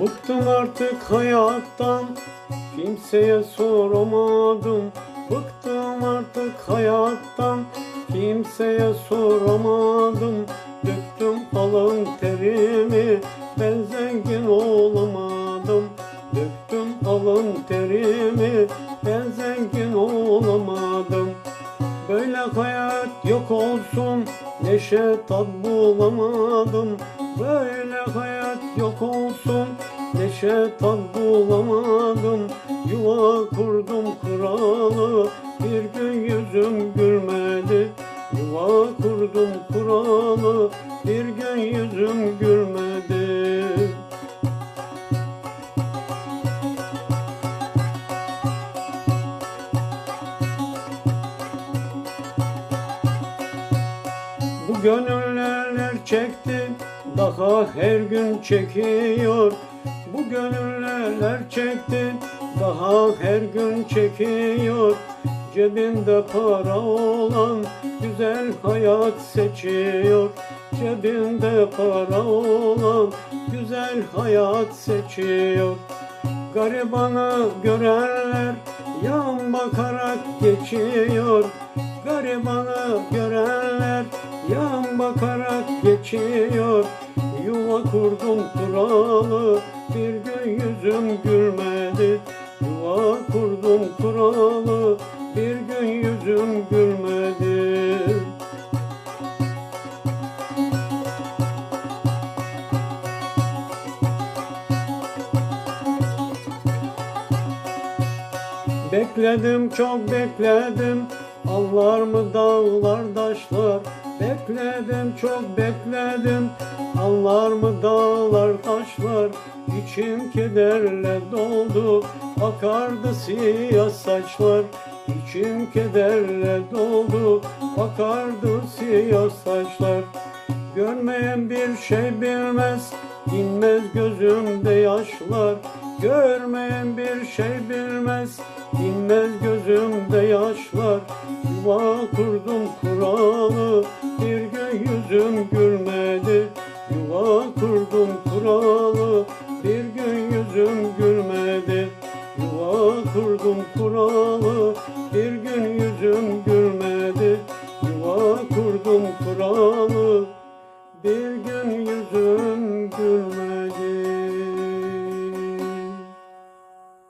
Bıktım artık hayattan Kimseye soramadım. Bıktım artık hayattan Kimseye soramadım. Döktüm alın terimi Ben zengin olamadım. Döktüm alın terimi Ben Neşe tat bulamadım Böyle hayat yok olsun. Neşe tat bulamadım Yuva kurdum kuralı. Bir gün yüzüm gülmedi Yuva kurdum kuralı Bu gönüller çekti daha her gün çekiyor. Bu gönüller çekti daha her gün çekiyor. Cebinde para olan güzel hayat seçiyor. Cebinde para olan güzel hayat seçiyor. Garibanı görenler yan bakarak geçiyor. Garibanı görenler geçiyor. Yuva kurdum kuralı bir gün yüzüm gülmedi. Yuva kurdum kuralı bir gün yüzüm gülmedi. Bekledim çok bekledim. Anlar mı dağlar taşlar Bekledim çok bekledim. Anlar mı dağlar taşlar? İçim kederle doldu. Akardı siyah saçlar. İçim kederle doldu. Akardı siyah saçlar Görmeyen bir şey bilmez Dinmez gözümde yaşlar. Görmeyen bir şey bilmez Dinmez gözümde yaşlar. Yuva kurdum kuralı Bir gün yüzüm gülmedi. Yuva kurdum kuralı Bir gün yüzüm gülmedi. Yuva kurdum kuralı Bir gün yüzüm gülmedi. Yuva kurdum kuralı Bir gün yüzüm gülmedi